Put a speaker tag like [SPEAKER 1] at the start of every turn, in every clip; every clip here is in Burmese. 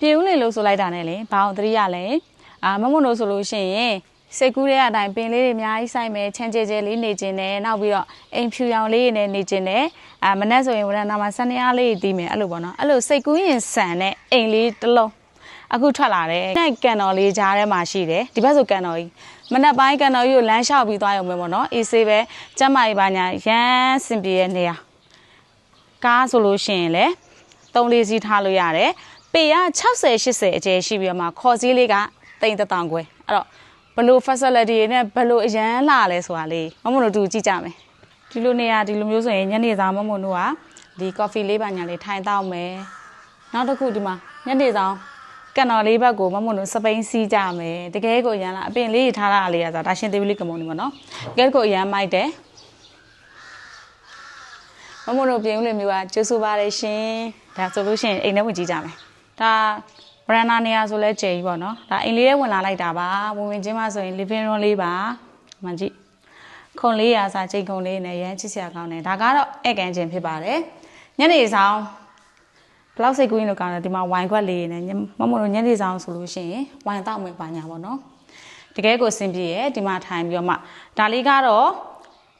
[SPEAKER 1] ပြေဦးလေလို့ဆိုလိုက်တာနဲ့လေဘာအောင်သတိရလဲအာမမွန်တို့ဆိုလို့ရှိရင်စိတ်ကူးတဲ့အတိုင်းပင်လေးတွေအများကြီးစိုက်မယ်ချမ်းကျဲကျဲလေးနေကျင်တယ်နောက်ပြီးတော့အိမ်ဖြူရောင်လေးတွေနဲ့နေကျင်တယ်အာမနေ့ဆိုရင်ဝရဏမှာစနေအားလေးတွေတီးမယ်အဲ့လိုပေါ့နော်အဲ့လိုစိတ်ကူးရင်ဆန်တဲ့အိမ်လေးတစ်လုံးအခုထွက်လာတယ်။ကန်တော်လေးကြားထဲမှာရှိတယ်။ဒီဘက်ဆိုကန်တော်ကြီးမနက်ပိုင်းကန်တော်ကြီးကိုလမ်းလျှောက်ပြီးသွားရုံပဲပေါ့နော်။အေးဆေးပဲကျမ်းမာရေးပါညာရမ်းစင်ပြေရဲ့နေရာ။ကားဆိုလို့ရှိရင်လည်းသုံးလေးစီးထားလို့ရတယ်။ ပေက60 80အကျယ်ရှိပြီးတော့မှခေါ်စည်းလေးကတိမ်တစ်တောင်ခွဲ။အဲ့တော့ဘယ်လို facility တွေနဲ့ဘယ်လိုအရန်လာလဲဆိုတာလေးမမတို့တူကြည့်ကြမယ်။ဒီလိုနေရာဒီလိုမျိုးဆိုရင်ညနေစာမမတို့ကဒီ coffee လေးပါညာလေးထိုင်တောက်မယ်။နောက်တစ်ခုဒီမှာညနေဆောင်ကန်တော်လေးဘက်ကိုမမတို့စပိန်စီးကြမယ်။တကယ်ကိုအရန်လာအပင်လေးထားတာလေးရဆိုတာဒါရှင်သေးလေးကမုံနေပါတော့။တကယ်ကိုအရန်မိုက်တယ်။မမတို့ပြင်ဦးလေးမျိုးကကျိုးဆူပါတယ်ရှင်ဒါဆိုလို့ရှိရင်အိမ်ထဲဝင်ကြည့်ကြမယ် ဒါဗရန်နာနေရာဆိုလဲကျယ်ကြီးပေါ့နော်ဒါအိမ်လေးထဲဝင်လာလိုက်တာပါဝင်ဝင်ချင်းမှဆိုရင် living room လေးပါမှန်ကြည့်ခုံလေးရာစာချိန်ခုံလေးနဲ့ရမ်းချစ်စရာကောင်းတယ်ဒါကတော့ဧကန်ချင်းဖြစ်ပါတယ်ညနေဆောင်ဘလောက်စိတ်ကူးရင်လို့ကောင်းတယ်ဒီမှာဝိုင်ခွက်လေးနဲ့မမတို့ညနေဆောင်ဆိုလို့ရှိရင်ဝိုင်တောက်မယ်ပါညာပေါ့နော်တကယ်ကိုအဆင်ပြေရဲ့ဒီမှာထိုင်ပြီးတော့မှဒါလေးကတော့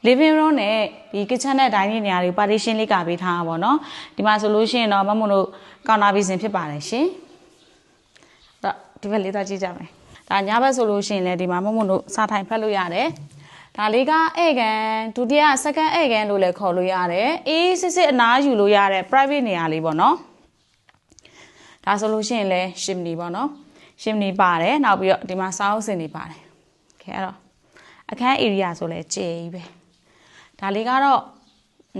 [SPEAKER 1] living room နဲ့ဒီ kitchen နဲ့ dining နေရာတွေ partition လေးကပေးထားတာပေါ့နော်ဒီမှာဆိုလို့ရှိရင်တော့မမတို့ကောင်တာဘီစင်ဖြစ်ပါတယ်ရှင်အဲ့တော့ဒီဘက်လေးသွားကြည့်ကြမယ်ဒါညဘက်ဆိုလို့ရှိရင်လည်းဒီမှာမမတို့စာထိုင်ဖတ်လို့ရတယ်ဒါလေးကဧကန်ဒုတိယ second ဧကန်လို့လည်းခေါ်လို့ရတယ်အေးစစ်စစ်အနားယူလို့ရတဲ့ private နေရာလေးပေါ့နော်ဒါဆိုလို့ရှိရင်လည်း chimney ပေါ့နော် chimney ပါတယ်နောက်ပြီးတော့ဒီမှာစာအုပ်စင်တွေပါတယ်ခဲအဲ့တော့အခန်း area ဆိုလဲကျေကြီးပဲ ဒါလေးကတော့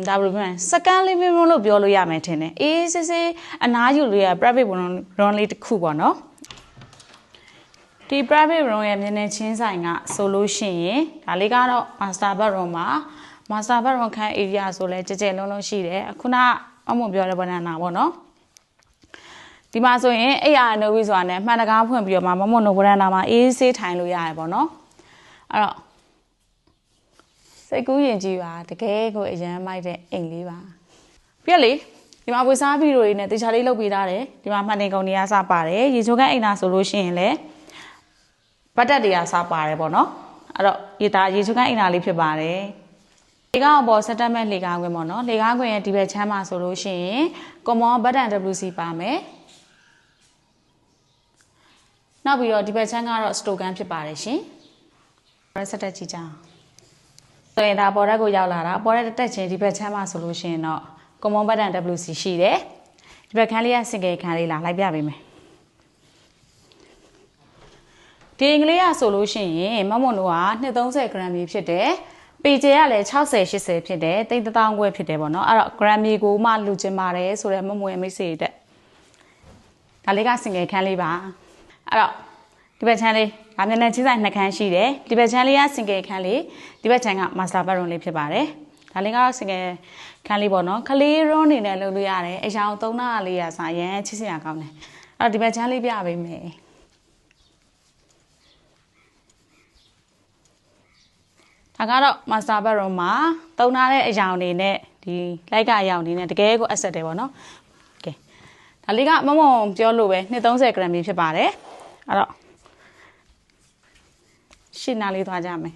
[SPEAKER 1] ဒါဘယ်လိုပြောလဲ second living room လို့ပြောလို့ရမယ်ထင်တယ်အေးစစ်စစ်အနားယူလို့ရ private room လေးတစ်ခုပေါ့နော်ဒီ private room ရဲ့မျက်နှာချင်းဆိုင်ကဆိုလို့ရှိရင်ဒါလေးကတော့ master bedroom မှာ master bedroom ခန်း area ဆိုလဲကြဲကြဲလုံးလုံးရှိတယ်အခုနအမုံပြောတဲ့ဘဏ္ဍာနာပေါ့နော်ဒီမှာဆိုရင်အဲ့ရနိုးပြီးဆိုတာနဲ့မှန်တကားဖွင့်ပြီးတော့မှမမုံနိုးဘရန်နာမှာအေးဆေးထိုင်လို့ရတယ်ပေါ့နော်အဲ့တော့ စိတ်ကူးရင်ကြည့်ပါတကယ်ကိုအရန်မိုက်တဲ့အိမ်လေးပါပြက်လေဒီမှာဝေစားဗီဒီယိုတွေနဲ့တခြားလေးလုပ်ပေးထားတယ်ဒီမှာမှန်နေကုန်တွေကစပါတယ်ရေချိုးကန်းအိမ်နာဆိုလို့ရှိရင်လည်းဘတ်တက်တွေကစပါတယ်ပေါ့နော်အဲ့တော့ရေသားရေချိုးကန်းအိမ်နာလေးဖြစ်ပါတယ်လေကားပေါ်စက်တက်မဲ့လေကားခွင်ပေါ့နော်လေကားခွင်ရဲ့ဒီဘက်ချမ်းမှာဆိုလို့ရှိရင် common button WC ပါမယ်နောက်ပြီးတော့ဒီဘက်ချမ်းကတော့ store gun ဖြစ်ပါတယ်ရှင်။ဆက်တက်ကြည့်ကြအောင်။ ဆိုရင်ဒါပေါ်ရက်ကိုရောက်လာတာပေါ်ရက်တက်ချင်းဒီဘက်ချမ်းမှာဆိုလို့ရှိရင်တော့ common button WC ရှိတယ်။ဒီဘက်ခန်းလေးက single ခန်းလေးလာလိုက်ပြပေးမယ်။ဒီအင်္ဂလိပ်ကဆိုလို့ရှိရင်မမွန်တို့က230 gram ကြီးဖြစ်တယ်။ပေကျဲကလည်း60 80ဖြစ်တယ်တိတ်တောင်းခွဲဖြစ်တယ်ပေါ့နော်အဲ့တော့ gram ကြီးကိုမှလူကျင်ပါတယ်ဆိုတော့မမွေမိတ်ဆွေတက်ဒါလေးက single ခန်းလေးပါအဲ့တော့ ဒီဘက်ချမ်းလေးဒါမျက်နှာချင်းဆိုင်နှစ်ခန်းရှိတယ်ဒီဘက်ချမ်းလေးက single ခန်းလေးဒီဘက်ချမ်းက master bedroom လေးဖြစ်ပါတယ်ဒါလေးကတော့ single ခန်းလေးပေါ့နော်ခလေးရွန်းနေနဲ့လုပ်လို့ရတယ်အရောင်သုံးနာလေးရစားရန်ချစ်စရာကောင်းတယ်အဲ့တော့ဒီဘက်ချမ်းလေးပြပေးမယ်ဒါကတော့ master bedroom မှာတုံးထားတဲ့အယောင်တွေနဲ့ဒီလိုက်ကအယောင်တွေနဲ့တကယ်ကို asset တယ်ပေါ့နော်ကဲဒါလေးကမမုံပြောလို့ပဲ230 gram ဖြစ်ပါတယ်အဲ့တော့ ရှင်းနာလေးသွားကြမယ်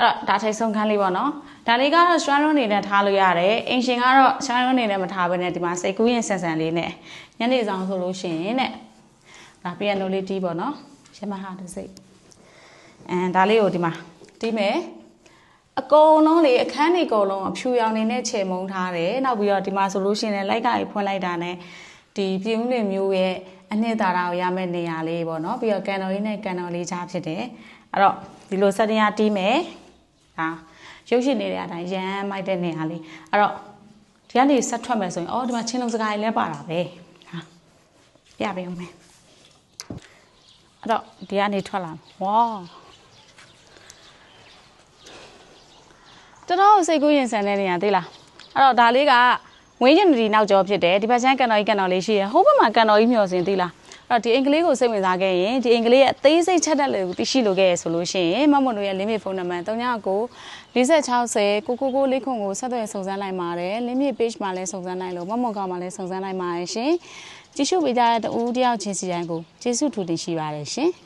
[SPEAKER 1] အဲ့တော့ဒါထိတ်ဆုံးခန်းလေးပေါ့နော်ဒါလေးကတော့ strand room နေနဲ့ထားလို့ရတယ်အင်ရှင်ကတော့ strand room နေနဲ့မထားဘဲနဲ့ဒီမှာစိတ်ကူးရင်ဆန်ဆန်လေးနဲ့ညနေဆောင်ဆိုလို့ရှိရင်တဲ့ဒါ piano လေးတီးပေါ့နော်ရမဟာတစ်စိတ်အဲဒါလေးကိုဒီမှာတီးမယ်အကုန်လုံးလေအခန်းတွေအကုန်လုံးအဖြူရောင်နေနဲ့ခြေမုံထားတယ်နောက်ပြီးတော့ဒီမှာဆိုလို့ရှိရင်လိုက်ကကြီးဖွင့်လိုက်တာနဲ့ဒီပြည်ဦးလင်မျိုးရဲ့အနှစ်သာရကိုရမယ့်နေရာလေးပေါ့နော်ပြီးတော့ကန်တော်လေးနဲ့ကန်တော်လေးကြားဖြစ်တယ် အဲ့တော့ဒီလိုစက်တရားတီးမယ်ဒါရုပ်ရှင်နေတဲ့အတိုင်းရမ်းမိုက်တဲ့နေရာလေးအဲ့တော့ဒီကနေဆက်ထွက်မယ်ဆိုရင်အော်ဒီမှာချင်းလုံးစကားကြီးလဲပါတာပဲဟာပြပေးအောင်မယ်အဲ့တော့ဒီကနေထွက်လာဝါတော်တော်စိတ်ကူးရင်ဆန်တဲ့နေရာသိလားအဲ့တော့ဒါလေးကဝင်းရင်ဒီနောက်ကျောဖြစ်တယ်ဒီဘက်ချမ်းကန်တော်ကြီးကန်တော်လေးရှိရဟိုဘက်မှာကန်တော်ကြီးမျောစင်သိလား အဲ့တော့ဒီအင်္ဂလိပ်ကိုစိတ်ဝင်စားခဲ့ရင်ဒီအင်္ဂလိပ်ရဲ့အသေးစိတ်ချက်တက်လေးကိုသိရှိလိုခဲ့ရဆိုလို့ရှိရင်မမွန်တို့ရဲ့ limit phone number 39 46 999လေးခွန်ကိုဆက်သွယ်စုံစမ်းလိုက်ပါတယ် limit page မှာလည်းစုံစမ်းနိုင်လို့မမွန်ကောင်မှာလည်းစုံစမ်းနိုင်ပါတယ်ရှင်ကြည့်ရှုပေးကြတဲ့တူတယောက်ချင်းစီတိုင်းကိုကျေးဇူးထူတင်ရှိပါတယ်ရှင်။